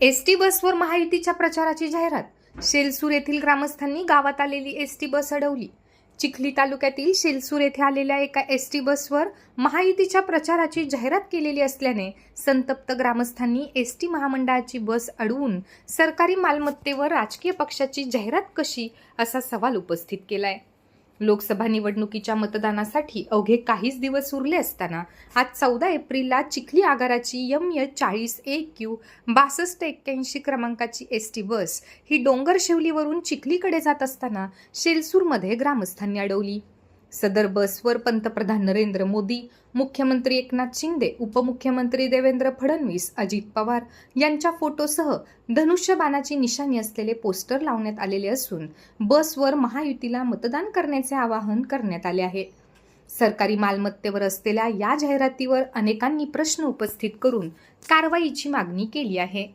S T बसवर महायुतीच्या प्रचाराची जाहिरात. शेलसूर येथील ग्रामस्थांनी गावात आलेली एस टी बस अडवली. चिखली तालुक्यातील शेलसूर येथे आलेल्या एका एस टी बसवर महायुतीच्या प्रचाराची जाहिरात केलेली असल्याने संतप्त ग्रामस्थांनी एस टी महामंडळाची बस अडवून सरकारी मालमत्तेवर राजकीय पक्षाची जाहिरात कशी असा सवाल उपस्थित केलाय. लोकसभा निवडणुकीच्या मतदानासाठी अवघे काहीच दिवस उरले असताना आज चौदा एप्रिलला चिखली आगाराची यम य चाळीस ए क्यू बासष्ट एक्क्याऐंशी क्रमांकाची एस टी बस ही डोंगर शिवलीवरून चिखलीकडे जात असताना शेलसूरमध्ये ग्रामस्थांनी अडवली. सदर बसवर पंतप्रधान नरेंद्र मोदी मुख्यमंत्री एकनाथ शिंदे उपमुख्यमंत्री देवेंद्र फडणवीस अजित पवार यांच्या फोटोसह धनुष्यबाणाची निशाणी असलेले पोस्टर लावण्यात आलेले असून बसवर महायुतीला मतदान करण्याचे आवाहन करण्यात आले आहे. सरकारी मालमत्तेवर असलेल्या या जाहिरातीवर अनेकांनी प्रश्न उपस्थित करून कारवाईची मागणी केली आहे.